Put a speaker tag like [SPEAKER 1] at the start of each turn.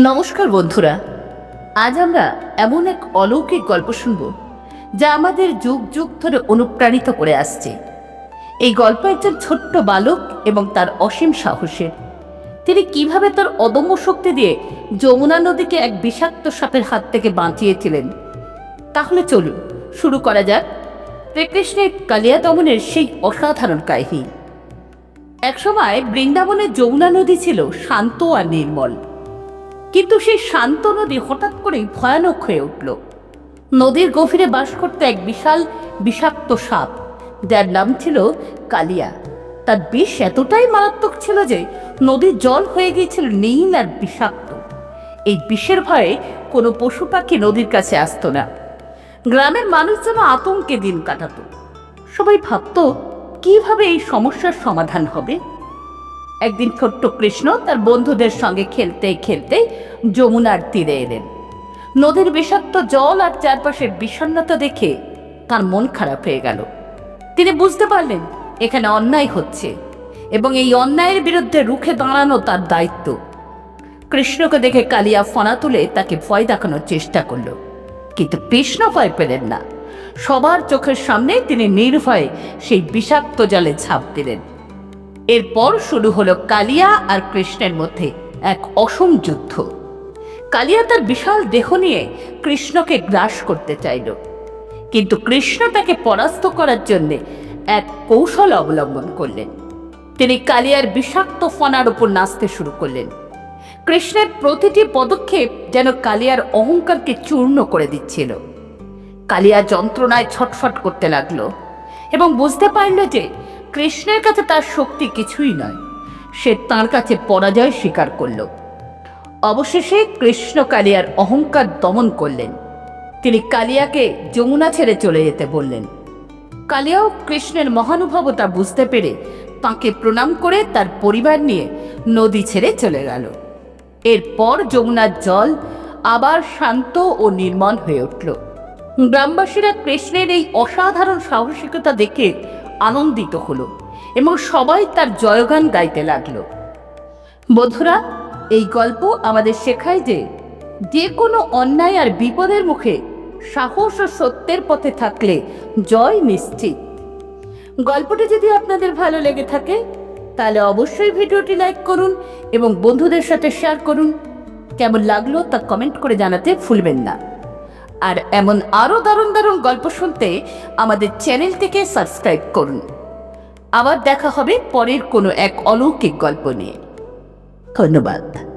[SPEAKER 1] নমস্কার বন্ধুরা। আজ আমরা এমন এক অলৌকিক গল্প শুনব, যা আমাদের যুগ যুগ ধরে অনুপ্রাণিত করে আসছে। এই গল্প একজন ছোট্ট বালক এবং তার অসীম সাহসের তিনি কীভাবে তার অদম্য শক্তি দিয়ে যমুনা নদীকে এক বিষাক্ত সাপের হাত থেকে বাঁচিয়েছিলেন? তাহলে চলুন, শুরু করা যাক। শ্রীকৃষ্ণের কালিয়া দমনের সেই অসাধারণ কাহিনী। একসময় বৃন্দাবনের যমুনা নদী ছিল শান্ত আর নির্মল। কিন্তু সেই শান্ত নদী হঠাৎ করেই ভয়ানক হয়ে উঠল। নদীর গভীরে বাস করতে এক বিশাল বিষাক্ত সাপ। যার নাম ছিল কালিয়া। তার বিষ এতটাই মারাত্মক ছিল যে নদীর জল হয়ে গিয়েছিল নীল আর বিষাক্ত। এই বিষের ভয়ে কোনো পশু পাখি নদীর কাছে আসতো না। গ্রামের মানুষ যেন আতঙ্কে দিন কাটাত। সবাই ভাবতো, কীভাবে এই সমস্যার সমাধান হবে? একদিন ছোট্ট কৃষ্ণ তার বন্ধুদের সঙ্গে খেলতে খেলতে যমুনার তীরে এলেন। নদীর বিষাক্ত জল আর চারপাশের বিষণ্ণতা দেখে তার মন খারাপ হয়ে গেল। তিনি বুঝতে পারলেন, এখানে অন্যায় হচ্ছে এবং এই অন্যায়ের বিরুদ্ধে রুখে দাঁড়ানো তার দায়িত্ব। কৃষ্ণকে দেখে কালিয়া ফনা তুলে তাকে ভয় দেখানোর চেষ্টা করল। কিন্তু কৃষ্ণ ভয় পেলেন না। সবার চোখের সামনে তিনি নির্ভয়ে সেই বিষাক্ত জলে ঝাঁপ দিলেন। এরপর শুরু হলো কালিয়া আর কৃষ্ণের মধ্যে এক অসম যুদ্ধ। কালিয়া তার বিশাল দেহ নিয়ে কৃষ্ণকে গ্রাস করতে চাইল। কিন্তু কৃষ্ণ তাকে পরাস্ত করার জন্য এক কৌশল অবলম্বন করলেন। তিনি কালিয়ার বিষাক্ত ফনার উপর নাচতে শুরু করলেন। কৃষ্ণের প্রতিটি পদক্ষেপ যেন কালিয়ার অহংকারকে চূর্ণ করে দিচ্ছিল। কালিয়া যন্ত্রণায় ছটফট করতে লাগল এবং বুঝতে পারল যে কৃষ্ণের কাছে তার শক্তি কিছুই নয়। সে তার কাছে পরাজয় স্বীকার করল। অবশেষে কৃষ্ণ কালিয়ার অহংকার দমন করলেন। তিনি কালিয়াকে যমুনা ছেড়ে চলে যেতে বললেন। কালিয়াও কৃষ্ণের মহানুভবতা বুঝতে পেরে তাঁকে প্রণাম করে তার পরিবার নিয়ে নদী ছেড়ে চলে গেল। এরপর যমুনার জল আবার শান্ত ও নির্মল হয়ে উঠল। গ্রামবাসীরা কৃষ্ণের এই অসাধারণ সাহসিকতা দেখে আনন্দিত হলো এবং সবাই তার জয়গান গাইতে লাগল। বধুরা এই গল্প আমাদের শেখায় যে যে কোনো অন্যায় আর বিপদের মুখে সাহস ও সত্যের পথে থাকলে জয় নিশ্চিত। গল্পটি যদি আপনাদের ভালো লেগে থাকে, তাহলে অবশ্যই ভিডিওটি লাইক করুন এবং বন্ধুদের সাথে শেয়ার করুন। কেমন লাগল তা কমেন্ট করে জানাতে ভুলবেন না। আর এমন আরও দারুণ দারুণ গল্প শুনতে আমাদের চ্যানেলটিকে সাবস্ক্রাইব করুন। আবার দেখা হবে পরের কোনো এক অলৌকিক গল্প নিয়ে। ধন্যবাদ।